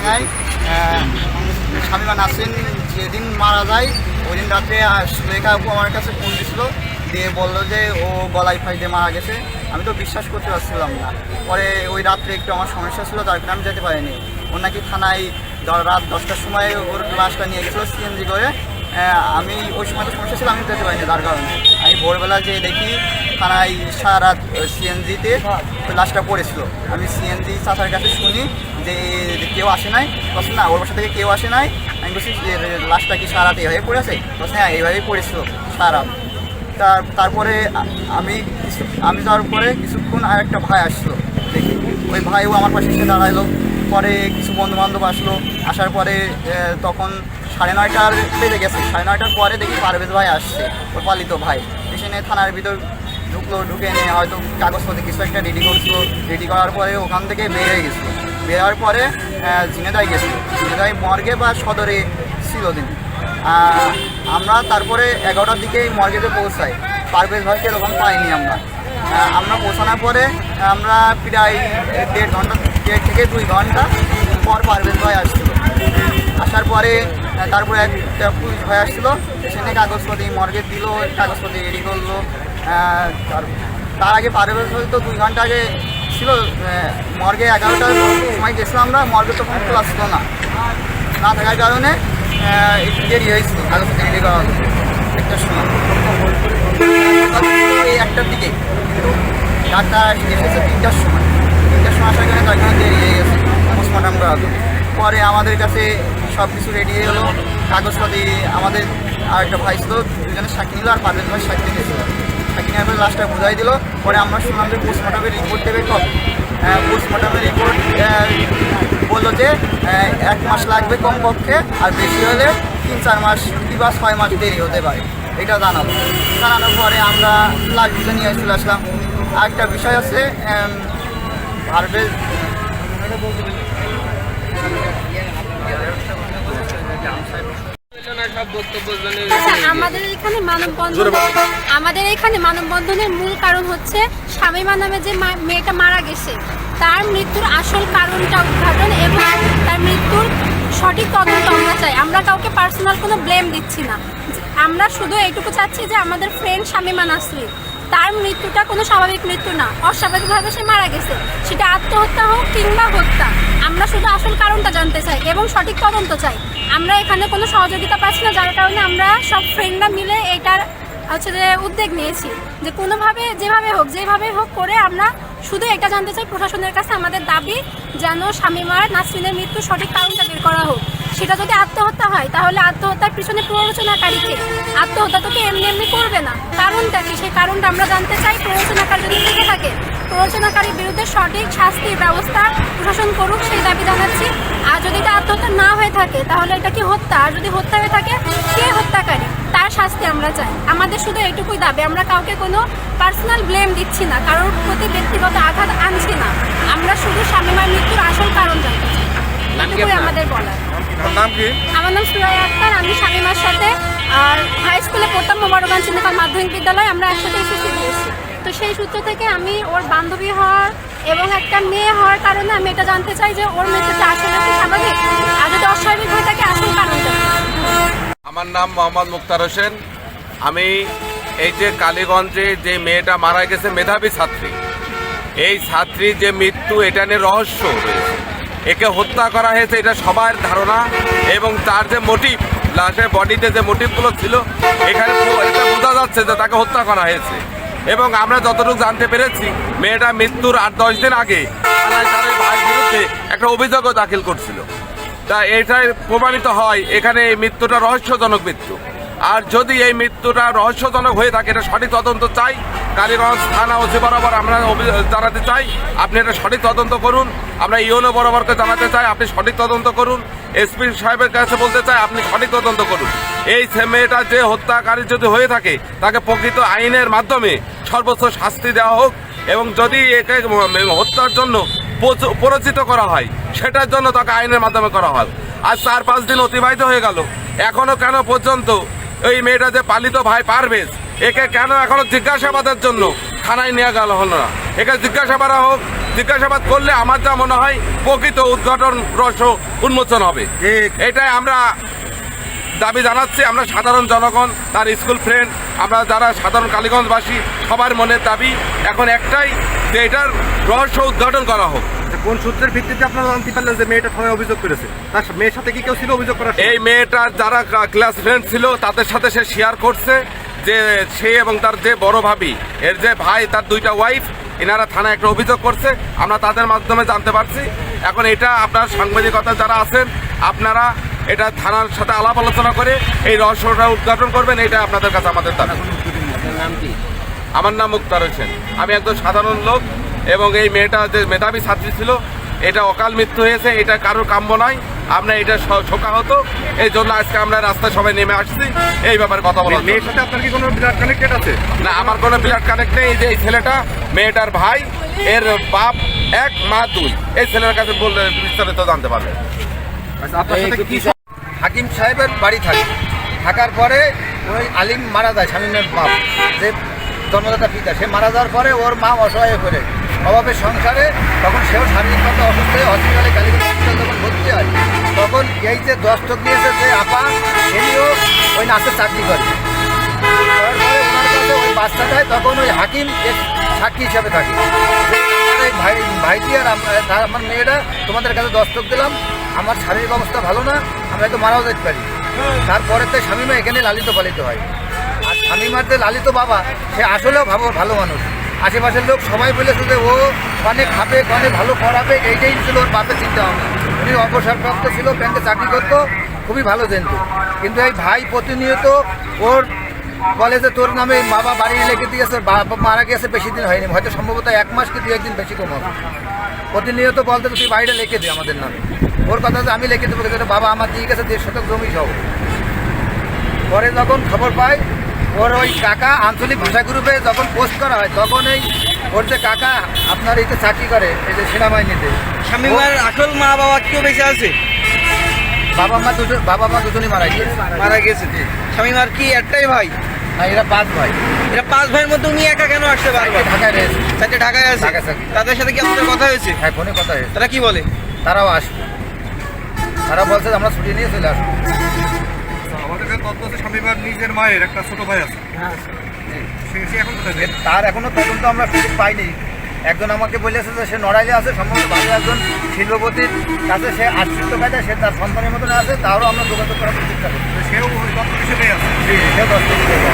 চুয়াডাঙ্গায় স্বামীমা নাসরিন যেদিন মারা যায় ওই দিন আহ, সুলেখা আপু আমার কাছে ফোন দিছিল দিয়ে বলল যে ও গলায় ফাই দিয়ে মারা গেছে। আমি তো বিশ্বাস করতে পারছিলাম না। পরে ওই রাত্রে একটু আমার সমস্যা ছিল তার কারণে আমি যেতে পারিনি। ওর নাকি থানায় রাত দশটার সময় ওর লাশটা নিয়ে গেছিল সিএনজি করে। আমি ওই সময় তো সমস্যা ছিল আমি যেতে পারিনি তার কারণে। আমি ভোরবেলা যে দেখি থানায় সারা রাত সিএনজিতে লাশটা পড়েছিল। আমি সিএনজি চাচার কাছে শুনি যে কেউ আসে নাই। বলছে, না, ওর বাসা থেকে কেউ আসে নাই। আমি বলছি যে লাশটা কি সারা রাত এভাবে পড়েছে? বলছে হ্যাঁ এইভাবেই পড়েছিল সারা। তার, তারপরে আমি আমি যাওয়ার পরে কিছুক্ষণ আর একটা ভাই আসলো, দেখি। ওই ভাইও আমার পাশে এসে দাঁড়াইলো। পরে কিছু বন্ধু বান্ধব আসলো। আসার পরে তখন সাড়ে নয়টার বেজে গেছে। সাড়ে নয়টার পরে দেখি পারভেজ ভাই আসছে, ওর পালিত ভাই। এসে নিয়ে থানার ভিতর ঢুকলো, ঢুকে নিয়ে হয়তো কাগজপত্র কিছু একটা রেডি করছিল। রেডি করার পরে ওখান থেকে বের হয়ে গেছিল। বের হওয়ার পরে ঝিনেদায় গেছিল ঝিনেদায় মর্গে বা সদরে ছিল আহ, আমরা তারপরে এগারোটার দিকে মর্গেতে পৌঁছাই পারভেজ ভাইকে এরকম পাইনি আমরা। আমরা পৌঁছানোর পরে আমরা প্রায় দেড় ঘণ্টা দেড় থেকে দুই ঘণ্টা পর পারভেজ ভাই আসছিল। আসার পরে তারপরে একটা পুলিশ ভাই আসছিল সেখানে কাগজপতি মর্গে দিল কাগজপতি রেডি করল। তার আগে পারভেজ ভাই তো দুই ঘণ্টা আগে ছিল মর্গে এগারোটার সময় গেছিলাম আমরা, মর্গে তখন খোলা ছিল না। না থাকার কারণে একটু দেরি হয়েছিল কাগজপত্র রেডি করা হলো। একটার সময়। এই একটার দিকে। ডাক্তার এসেছে তিনটার সময়। তিনটার সময় আসার কারণে তার দেরি হয়ে গেছে পোস্টমর্টম করা হলো। পরে আমাদের কাছে সব কিছু রেডি হয়ে গেলো, কাগজপাতি, আমাদের আর একটা ভাই ছিল, দুজনে সাক্ষী নিল আর পাঁচজন ভাই সাক্ষী দিয়েছিল সাক্ষী নেওয়ার পরে লাস্টটা বুঝাই দিল। পরে আমরা শুনলাম যে পোস্টমর্টমের রিপোর্ট দেবে কবে। পোস্টমর্টমের রিপোর্ট বলল যে এক মাস লাগবে কমপক্ষে, আর বেশি হলে তিন চার মাস কি বা ছয় মাস দেরি হতে পারে। এটা জানাব। জানানোর পরে আমরা লাস্ট ভিজা নিয়ে চলে আসলাম। আর একটা বিষয় আছে ভারবে আচ্ছা আমাদের এখানে মানববন্ধন আমাদের এখানে মানববন্ধনের মূল কারণ হচ্ছে শামিমা নামে যে মেয়েটা মারা গেছে তার মৃত্যুর আসল কারণটা উদ্ঘাটন এবং তার মৃত্যুর সঠিক তদন্ত আমরা চাই। আমরা কাউকে পার্সোনাল কোনো ব্লেম দিচ্ছি না। আমরা শুধু এইটুকু চাচ্ছি যে আমাদের ফ্রেন্ড শামিমা নাসরিন তার মৃত্যুটা কোনো স্বাভাবিক মৃত্যু না। অস্বাভাবিকভাবে সে মারা গেছে। সেটা আত্মহত্যা হোক কিংবা হত্যা, আমরা শুধু আসল কারণটা জানতে চাই এবং সঠিক তদন্ত চাই। আমরা এখানে কোনো সহযোগিতা পাচ্ছি না, যার কারণে আমরা সব ফ্রেন্ডরা মিলে এটার হচ্ছে যে উদ্যোগ নিয়েছি যে কোনোভাবে যেভাবে হোক যেভাবে হোক করে আমরা শুধু এটা জানতে চাই প্রশাসনের কাছে আমাদের দাবি যেন শামিমার নাসরিনের মৃত্যুর সঠিক কারণটা বের করা হোক। সেটা যদি আত্মহত্যা হয় তাহলে আত্মহত্যার পিছনে প্ররোচনাকারীকে আত্মহত্যা তোকে এমনি এমনি করবে না। কারণটা কি? সেই কারণটা আমরা জানতে চাই প্ররোচনাকারী যদি থেকে থাকে প্ররোচনাকারীর বিরুদ্ধে সঠিক শাস্তির ব্যবস্থা প্রশাসন করুক সেই দাবি জানাচ্ছি। আর যদি এটা আত্মহত্যা না হয়ে থাকে তাহলে এটা কি হত্যা? আর যদি হত্যা হয়ে থাকে কে হত্যাকারী? তার শাস্তি আমরা চাই। আমাদের শুধু এইটুকুই দাবি আমরা কাউকে কোনো পার্সোনাল ব্লেম দিচ্ছি না কারোর প্রতি ব্যক্তিগত আঘাত আনছি না। আমরা শুধু স্বামীমার মৃত্যুর আসল কারণ জানতে চাই। এটুকুই আমাদের বলার। আপনার নাম কি? আমার নাম সুরাইয়া আক্তার আমি স্বামীমার সাথে আর হাই স্কুলে পড়তাম মোবারকান চিন্তাকাল মাধ্যমিক বিদ্যালয় আমরা একসাথে এসএসসি দিয়েছি। তো সেই সূত্র থেকে আমি ওর বান্ধবী হওয়ার এবং একটা মেয়ে হওয়ার কারণে আমি এটা জানতে চাই যে ওর মৃত্যুটা আসলে কি স্বাভাবিক? আর যদি অস্বাভাবিক হয়ে থাকে আসল কারণটা আমার নাম মোহাম্মদ মুক্তার হোসেন। আমি এই যে কালীগঞ্জে যে মেয়েটা মারা গেছে মেধাবী ছাত্রী। এই ছাত্রীর যে মৃত্যু এটা নিয়ে রহস্য রয়েছে একে হত্যা করা হয়েছে, এটা সবার ধারণা। এবং তার যে মোটিভ লাশের বডিতে যে মোটিভগুলো ছিল, এখানে এটা বোঝা যাচ্ছে যে তাকে হত্যা করা হয়েছে। এবং আমরা যতটুকু জানতে পেরেছি, মেয়েটা মৃত্যুর আট দশ দিন আগে তার ভাইয়ের বিরুদ্ধে একটা অভিযোগও দাখিল করছিল। তা এটাই প্রমাণিত হয়, এখানে এই মৃত্যুটা রহস্যজনক মৃত্যু। আর যদি এই মৃত্যুটা রহস্যজনক হয়ে থাকে, এটা সঠিক তদন্ত চাই কালীগঞ্জ থানা ওসি বরাবর আমরা জানাতে চাই, আপনি এটা সঠিক তদন্ত করুন। আমরা ইউনো বরাবরকে জানাতে চাই, আপনি সঠিক তদন্ত করুন। এসপি সাহেবের কাছে বলতে চাই, আপনি সঠিক তদন্ত করুন। এই মেয়েটা যে হত্যাকারী যদি হয়ে থাকে, তাকে প্রকৃত আইনের মাধ্যমে সর্বোচ্চ শাস্তি দেওয়া হোক এবং যদি একে হত্যার জন্য প্রচ- প্ররোচিত করা হয়, সেটার জন্য তাকে আইনের মাধ্যমে করা হয়। আজ চার পাঁচ দিন অতিবাহিত হয়ে গেল। এখনও কেন পর্যন্ত এই মেয়েটা যে পালিত ভাই পারভেজ একে কেন এখনও জিজ্ঞাসাবাদের জন্য থানায় নিয়ে গেল হলো না? একে জিজ্ঞাসাবাদ হোক জিজ্ঞাসাবাদ করলে আমার যা মনে হয় প্রকৃত উদ্ঘাটন রহস্য উন্মোচন হবে। এটাই আমরা দাবি জানাচ্ছি আমরা সাধারণ জনগণ তার স্কুল ফ্রেন্ড আমরা যারা সাধারণ কালীগঞ্জবাসী সবার মনের দাবি এখন একটাই যে এটার রহস্য উদ্ঘাটন করা হোক। কোন সূত্রের ভিত্তিতে আপনারা জানতে পারলেন যে মেয়েটা থানায় অভিযোগ করেছে? তার মেয়ের সাথে কি কেউ ছিল অভিযোগ করার এই মেয়েটার যারা ক্লাস ফ্রেন্ড ছিল তাদের সাথে সে শেয়ার করছে। যে সে এবং তার যে বড় ভাবি এর যে ভাই তার দুইটা ওয়াইফ এনারা থানায় একটা অভিযোগ করছে। আমরা তাদের মাধ্যমে জানতে পারছি। এখন এটা আপনার সাংবাদিকতা যারা আছেন আপনারা এটা থানার সাথে আলাপ আলোচনা করে এই রহস্যটা উদ্ঘাটন করবেন এটা আপনাদের কাছে আমাদের দাবি। আমার নাম মুক্তার হোসেন। আমি একজন সাধারণ লোক এবং এই মেয়েটা যে মেধাবী ছাত্রী ছিল এটা অকাল মৃত্যু হয়েছে এটা কারোর কাম্য নয়। আমরা এটা শ- শোকা হতো। এই জন্য আজকে আমরা রাস্তায় সবাই নেমে আসছি। এই ব্যাপারে কথা বলা মেয়ের সাথে আপনার কি কোনো বিরাট কানেক্টেড আছে? না আমার কোনো ব্লাড কানেক্ট নেই। যে এই ছেলেটা মেয়েটার ভাই এর বাপ এক মা দুই। এই ছেলের কাছে বললে বিস্তারিত জানতে পারবে। আচ্ছা আপনার হাকিম সাহেবের বাড়ি থাকে। থাকার পরে ওই আলিম মারা যায় স্বামীনের বাপ। যে জন্মদাতা পিতা সে মারা যাওয়ার পরে ওর মা অসহায় হয়ে পড়ে। অভাবের সংসারে তখন সেও শারীরিকভাবে অসুস্থ হয়ে হসপিটালে কালীগঞ্জ হসপিটাল যখন ভর্তি হয় তখন এই যে দস্তক দিয়েছে যে আপা এনিও ওই নাচের চাকরি করে। ওই বাচ্চা তখন ওই হাকিম সাক্ষী হিসাবে থাকে। ভাই, ভাইটি আর আম- আমার মেয়েটা, তোমাদের কাছে দস্তক দিলাম, আমার শারীরিক অবস্থা ভালো না, আমরা হয়তো মারাও যেতে পারি। তারপরে তো স্বামীমা এখানে লালিত পালিত হয়। আর স্বামীমার যে লালিত বাবা, সে আসলেও ভাবো ভালো মানুষ। আশেপাশের লোক সবাই বলেছে যে ও অনেক খাবে অনেক ভালো করাবে এইটাই ছিল ওর বাপের চিন্তা ভাবনা উনি অবসরপ্রাপ্ত ছিল, ব্যাংকে চাকরি করতো, খুবই ভালো জানতো। কিন্তু এই ভাই প্রতিনিয়ত ওর যে তোর নামে বাবা বাড়ি লিখে দিয়েছে মারা গেছে বেশি দিন হয়নি। হয়তো সম্ভবত এক মাস কি দু একদিন বেশি কম হবে। প্রতিনিয়ত বলতে, তুই বাড়িটা লিখে দে আমাদের নামে। ওর কথা যে আমি লিখে দেবো, কিন্তু বাবা আমার দিয়ে গেছে, দেড় শতক জমি সহ। পরে যখন খবর পাই, ওর ওই কাকা আঞ্চলিক ভাষা গ্রুপে যখন পোস্ট করা হয়, তখন এই ওর যে কাকা আপনার এই যে চাকরি করে এই যে সেনাবাহিনীতে। স্বামীমার আসল মা বাবা কেউ বেঁচে আছে? বাবা মা দুজন বাবা মা দুজনই মারা গিয়েছে। মারা গেছে স্বামীমার কি একটাই ভাই? না এরা পাঁচ ভাই। এরা পাঁচ ভাইয়ের মধ্যে উনি একা কেন আসতে পারবেন? ঢাকায় রয়েছে। চারটে ঢাকায় আছে? তাদের সাথে কি আপনাদের কথা হয়েছে? হ্যাঁ ফোনে কথা হয়েছে। তারা কি বলে? তারাও আসবে। তারা বলছে আমরা ছুটি নিয়ে চলে আসব। আমাদের কাছে তথ্য আছে স্বামীবার নিজের মায়ের একটা ছোট ভাই আছে। এ- তার এখনও তদন্ত আমরা সুযোগ পাইনি। একজন আমাকে বলেছে যে সে নড়াইলে আছে সম্ভবত ভালো একজন শিল্পপতির কাছে সে আশ্রিত কাজে সে তার সন্তানের মতন আছে তারও আমরা যোগাযোগ করার চেষ্টা করছি সেও দত্ত হিসেবে আছে। সেও দত্ত হিসেবে